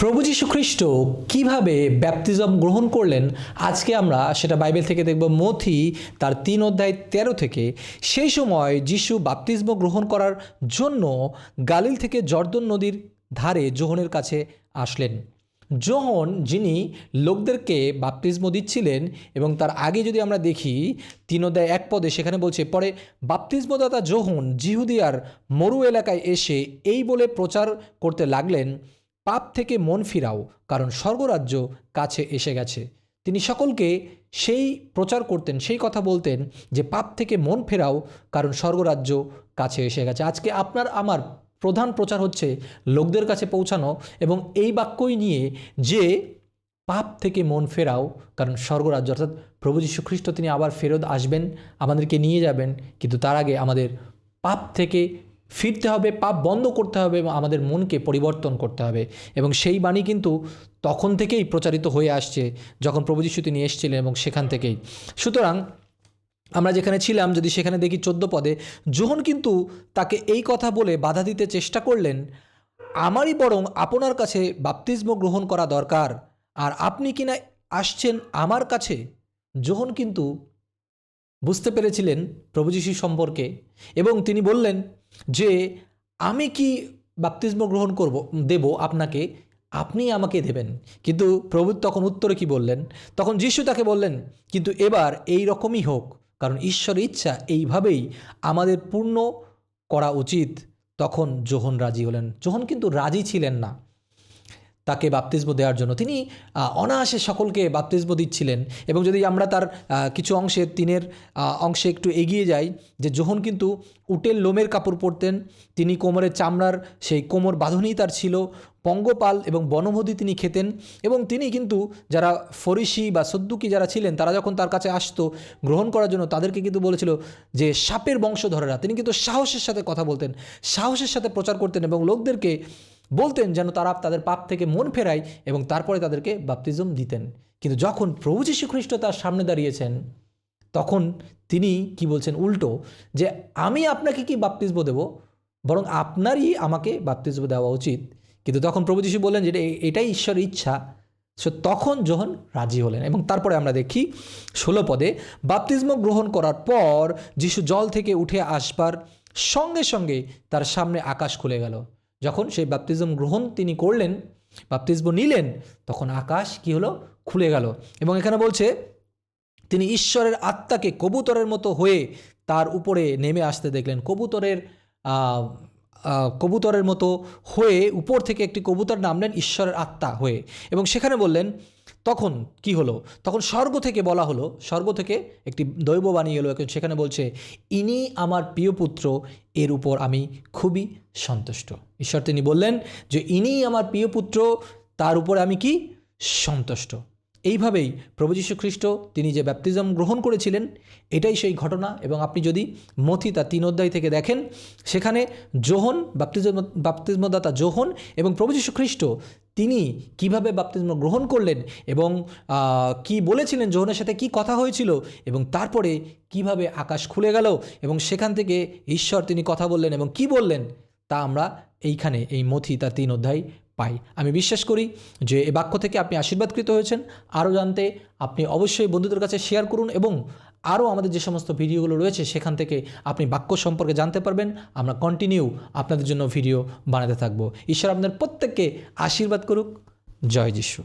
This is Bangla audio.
প্রভু যীশু খ্রিস্ট কীভাবে ব্যাপটিজম গ্রহণ করলেন? আজকে আমরা সেটা বাইবেল থেকে দেখব, মথি তার তিন অধ্যায় তেরো থেকে। সেই সময় যিশু বাপতিস্ম গ্রহণ করার জন্য গালিল থেকে জর্দন নদীর ধারে জোহনের কাছে আসলেন। জোহন, যিনি লোকদেরকে বাপতিস্ম দিচ্ছিলেন এবং তার আগে যদি আমরা দেখি, তিন অধ্যায় এক পদে সেখানে বলছে, পরে বাপতিস্মদাতা যোহন জিহুদিয়ার মরু এলাকায় এসে এই বলে প্রচার করতে লাগলেন পাপ থেকে মন ফিরাও, কারণ স্বর্গরাজ্য কাছে এসে গেছে। তিনি সকলকে সেই প্রচার করতেন, সেই কথা বলতেন যে পাপ থেকে মন ফেরাও, কারণ স্বর্গরাজ্য কাছে এসে গেছে। আজকে আপনার, আমার প্রধান প্রচার হচ্ছে লোকদের কাছে পৌঁছানো এবং এই বাক্যই নিয়ে যে পাপ থেকে মন ফেরাও, কারণ স্বর্গরাজ্য, অর্থাৎ প্রভু যীশু খ্রিস্ট তিনি আবার ফেরত আসবেন, আমাদেরকে নিয়ে যাবেন, কিন্তু তার আগে আমাদের পাপ থেকে ফিরতে হবে, পাপ বন্ধ করতে হবে এবং আমাদের মনকে পরিবর্তন করতে হবে। এবং সেই বাণী কিন্তু তখন থেকেই প্রচারিত হয়ে আসছে, যখন প্রভু যীশু তিনি এসেছিলেন এবং সেখান থেকেই। সুতরাং আমরা যেখানে ছিলাম, যদি সেখানে দেখি চোদ্দ পদে যোহন কিন্তু তাকে এই কথা বলে বাধা দিতে চেষ্টা করলেন, আমারই বরং আপনার কাছে বাপতিস্ম গ্রহণ করা দরকার, আর আপনি কিনা আসছেন আমার কাছে? যোহন কিন্তু বুঝতে পেরেছিলেন প্রভু যীশু সম্পর্কে এবং তিনি বললেন যে আমি কি বাপতিস্ম গ্রহণ করব, দেব আপনাকে, আপনি আমাকে দেবেন। কিন্তু প্রভু তখন উত্তরে কি বললেন? তখন যিশু তাকে বললেন, কিন্তু এবার এই রকমই হোক, কারণ ঈশ্বরের ইচ্ছা এইভাবেই আমাদের পূর্ণ করা উচিত। তখন জোহন রাজি হলেন। জোহন কিন্তু রাজি ছিলেন না। তাকে বাপতিস্ম দেওয়ার জন্য। তিনি অনায়াসে সকলকে বাপতিস্ম দিচ্ছিলেন এবং যদি আমরা তার কিছু অংশে, তিনের অংশে একটু এগিয়ে যাই, যে যোহন কিন্তু উটের লোমের কাপড় পরতেন, তিনি কোমরের চামড়ার সেই কোমর বাঁধনই তার ছিল, পঙ্গপাল এবং বনভোধী তিনি খেতেন এবং তিনি কিন্তু যারা ফরিসি বা সদ্দুকি যারা ছিলেন, তারা যখন তার কাছে আসতো গ্রহণ করার জন্য, তাদেরকে কিন্তু বলেছিল যে সাপের বংশধরেরা, তিনি কিন্তু সাহসের সাথে কথা বলতেন, সাহসের সাথে প্রচার করতেন এবং লোকদেরকে বলতেন যেন তারা তাদের পাপ থেকে মন ফেরায় এবং তারপরে তাদেরকে বাপতিজম দিতেন। কিন্তু যখন প্রভু যীশু খ্রিস্ট তার সামনে দাঁড়িয়েছেন, তখন তিনি কি বলছেন? উল্টো, যে আমি আপনাকে কি বাপতিস্ম দেব? বরং আপনারই আমাকে বাপতিস্ম দেওয়া উচিত। কিন্তু তখন প্রভু যীশু বললেন যে এটাই ঈশ্বরের ইচ্ছা। সো তখন যখন রাজি হলেন এবং তারপরে আমরা দেখি ষোলো পদে, বাপতিস্ম গ্রহণ করার পর যিশু জল থেকে উঠে আসবার সঙ্গে সঙ্গে তার সামনে আকাশ খুলে গেল। যখন সেই বাপতিজম গ্রহণ তিনি করলেন বাপতিস্ম নিলেন, তখন আকাশ কি হলো? খুলে গেল। এবং এখানে বলছে, তিনি ঈশ্বরের আত্মাকে কবুতরের মতো হয়ে তার উপরে নেমে আসতে দেখলেন। কবুতরের কবুতরের মতো হয়ে উপর থেকে একটি কবুতর নামলেন ঈশ্বরের আত্মা হয়ে। এবং সেখানে বললেন তখন কি হলো? তখন স্বর্গ থেকে বলা হলো, স্বর্গ থেকে একটি দৈব দৈববাণী এলো সেখানে বলছে, ইনি আমার প্রিয় পুত্র, এর উপর আমি খুবই সন্তুষ্ট। ঈশ্বর তিনি বললেন যে, ইনি আমার প্রিয় পুত্র, তার উপর আমি কি? সন্তুষ্ট। এইভাবেই প্রভু যীশু খ্রিস্ট তিনি যে ব্যাপটিজম গ্রহণ করেছিলেন, এটাই সেই ঘটনা। এবং আপনি যদি মথি তার তিন অধ্যায় থেকে দেখেন, সেখানে যোহন বাপতিজম বাপতিজমদাতা যোহন এবং প্রভু যীশু খ্রিস্ট তিনি কীভাবে বাপতিজম গ্রহণ করলেন এবং কি বলেছিলেন যোহনের সাথে কি কথা হয়েছিল এবং তারপরে কীভাবে আকাশ খুলে গেল এবং সেখান থেকে ঈশ্বর তিনি কথা বললেন এবং কি বললেন, তা আমরা এইখানে এই মথি তার তিন অধ্যায় পাই। আমি বিশ্বাস করি যে এ বাক্য থেকে আপনি আশীর্বাদকৃত হয়েছেন। আরও জানতে আপনি অবশ্যই বন্ধুদের কাছে শেয়ার করুন এবং আরও আমাদের যে সমস্ত ভিডিওগুলো রয়েছে, সেখান থেকে আপনি বাক্য সম্পর্কে জানতে পারবেন। আমরা কন্টিনিউ আপনাদের জন্য ভিডিও বানাতে থাকব। ঈশ্বর আপনার প্রত্যেককে আশীর্বাদ করুক। জয় যিশু।